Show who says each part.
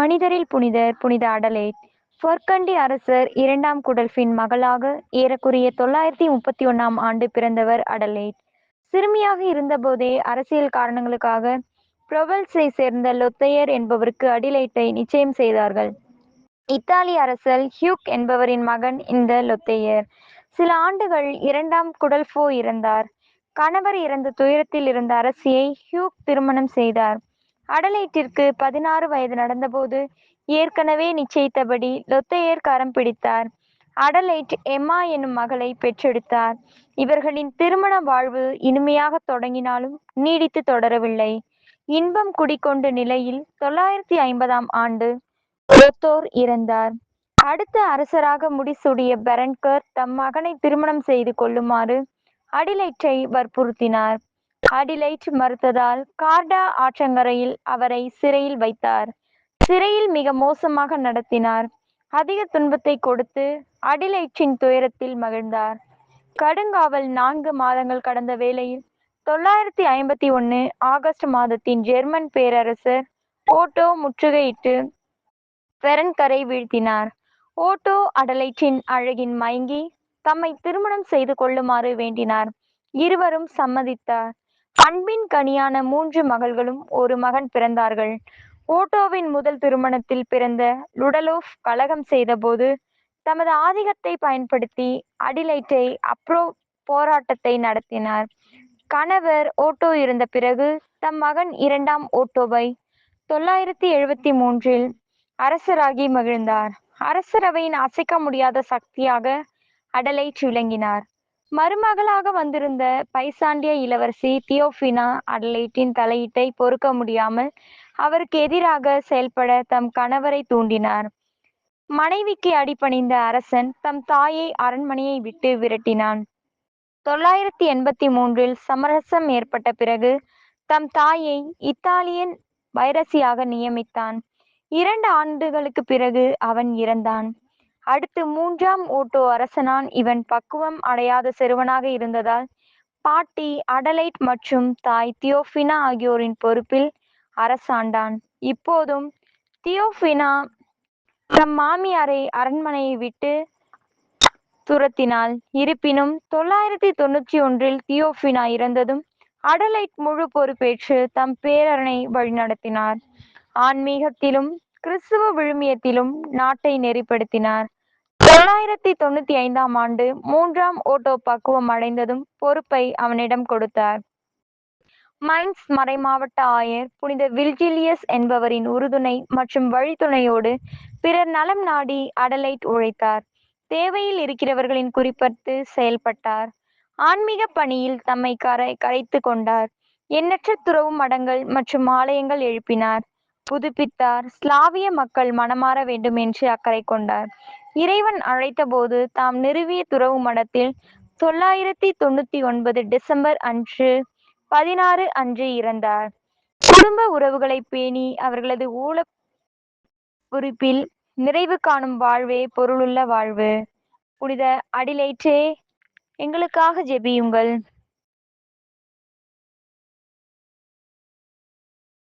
Speaker 1: மனிதரில் புனிதர் புனித அடலேட் பொற்கண்டி அரசர் இரண்டாம் குடல்ஃபின் மகளாக ஏறக்குறைய தொள்ளாயிரத்தி முப்பத்தி ஒன்னாம் ஆண்டு பிறந்தவர் அடலேட் சிறுமியாக இருந்தபோதே அரசியல் காரணங்களுக்காக புரொவல்ஸை சேர்ந்த லொத்தையர் என்பவருக்கு அடிலைட்டை நிச்சயம் செய்தார்கள். இத்தாலி அரசர் ஹியூக் என்பவரின் மகன் இந்த லொத்தையர். சில ஆண்டுகள் இரண்டாம் குடல்ஃபோ இறந்தார். கணவர் இறந்த துயரத்தில் இருந்த அரசியை ஹியூக் திருமணம் செய்தார். அடலைட்டிற்கு பதினாறு வயது நடந்தபோது ஏற்கனவே நிச்சயித்தபடி லொத்தையர் கரம் பிடித்தார். அடலைட் எம்மா என்னும் மகளை பெற்றெடுத்தார். இவர்களின் திருமண வாழ்வு இனிமையாக தொடங்கினாலும் நீடித்து தொடரவில்லை. இன்பம் குடிக்கொண்ட நிலையில் தொள்ளாயிரத்தி ஐம்பதாம் ஆண்டு லொத்தோர் இறந்தார். அடுத்த அரசராக முடிசூடிய பெரன்கர் தம் மகனை திருமணம் செய்து கொள்ளுமாறு அடிலைட்டை வற்புறுத்தினார். அடிலைட் மறுத்ததால் கார்டா ஆற்றங்கரையில் அவரை சிறையில் வைத்தார். சிறையில் மிக மோசமாக நடத்தினார். அதிக துன்பத்தை கொடுத்து அடிலைட்டின் துயரத்தில் மகிழ்ந்தார். கடுங்காவல் நான்கு மாதங்கள் கடந்த வேளையில் தொள்ளாயிரத்தி ஐம்பத்தி ஒன்று ஆகஸ்ட் மாதத்தின் ஜெர்மன் பேரரசர் ஓட்டோ முற்றுகையிட்டு பெரன்கரை வீழ்த்தினார். ஓட்டோ அடலைட்டின் அழகின் மயங்கி தம்மை திருமணம் செய்து கொள்ளுமாறு வேண்டினார். இருவரும் சம்மதித்தார். அன்பின் கனியான மூன்று மகள்களும் ஒரு மகன் பிறந்தார்கள். ஓட்டோவின் முதல் திருமணத்தில் பிறந்த லுடலோஃப் கலகம் செய்தபோது தமது ஆதிக்கத்தை பயன்படுத்தி அடிலைட்டை அப்ரோ போராட்டத்தை நடத்தினார். கணவர் ஓட்டோ இருந்த பிறகு தம் மகன் இரண்டாம் ஓட்டோவை தொள்ளாயிரத்தி எழுபத்தி மூன்றில் அரசராகி மகிழ்ந்தார். அரசரவையின் அசைக்க முடியாத சக்தியாக அடலைட் விளங்கினார். மருமகளாக வந்திருந்த பைசாண்டிய இளவரசி தியோஃபினா அடலைட்டின் தலையீட்டை பொறுக்க முடியாமல் அவருக்கு எதிராக செயல்பட தம் கணவரை தூண்டினார். மனைவிக்கு அடிபணிந்த அரசன் தம் தாயை அரண்மனையை விட்டு விரட்டினான். தொள்ளாயிரத்தி எண்பத்தி மூன்றில் சமரசம் ஏற்பட்ட பிறகு தம் தாயை இத்தாலியன் வைரசியாக நியமித்தான். இரண்டு ஆண்டுகளுக்கு பிறகு அவன் இறந்தான். அடுத்து மூன்றாம் ஓட்டோ அரசனான் இவன் பக்குவம் அடையாத சிறுவனாக இருந்ததால் பாட்டி அடலைட் மற்றும் தாய் தியோஃபினா ஆகியோரின் பொறுப்பில் அரசாண்டான். இப்போதும் தியோஃபினா தம் மாமியாரை அரண்மனையை விட்டு துரத்தினாள். இருப்பினும் தொள்ளாயிரத்தி தொண்ணூற்றி ஒன்றில் தியோஃபினா இறந்ததும் அடலைட் முழு பொறுப்பேற்று தம் பேரனை வழிநடத்தினார். ஆன்மீகத்திலும் கிறிஸ்துவ விழுமியத்திலும் நாட்டை நெறிப்படுத்தினார். தொள்ளாயிரத்தி தொண்ணூத்தி ஐந்தாம் ஆண்டு மூன்றாம் ஓட்டோ பக்குவம் அடைந்ததும் பொறுப்பை அவனிடம் கொடுத்தார். மைன்ஸ் மறைமாவட்ட ஆயர் புனித வில்ஜிலியஸ் என்பவரின் உறுதுணை மற்றும் வழித்துணையோடு பிறர் நலம் நாடி அடலைட் உழைத்தார். தேவையில் இருக்கிறவர்களின் குறிப்பிட்டு செயல்பட்டார். ஆன்மீக பணியில் தம்மை கரை கரைத்து கொண்டார். எண்ணற்ற துறவு மடங்கள் மற்றும் ஆலயங்கள் எழுப்பினார். புதுப்பித்தார். ஸ்லாவிய மக்கள் மனமாற வேண்டும் என்று அக்கறை கொண்டார். இறைவன் அழைத்தபோது தாம் நிறுவிய துறவு மடத்தில் தொள்ளாயிரத்தி தொண்ணூத்தி ஒன்பது டிசம்பர் அன்று பதினாறு அன்று இறந்தார். குடும்ப உறவுகளை பேணி அவர்களது ஊழ குறிப்பில் நிறைவு காணும் வாழ்வே பொருளுள்ள வாழ்வு. புனித அடிலேற்றே எங்களுக்காக ஜெபியுங்கள்.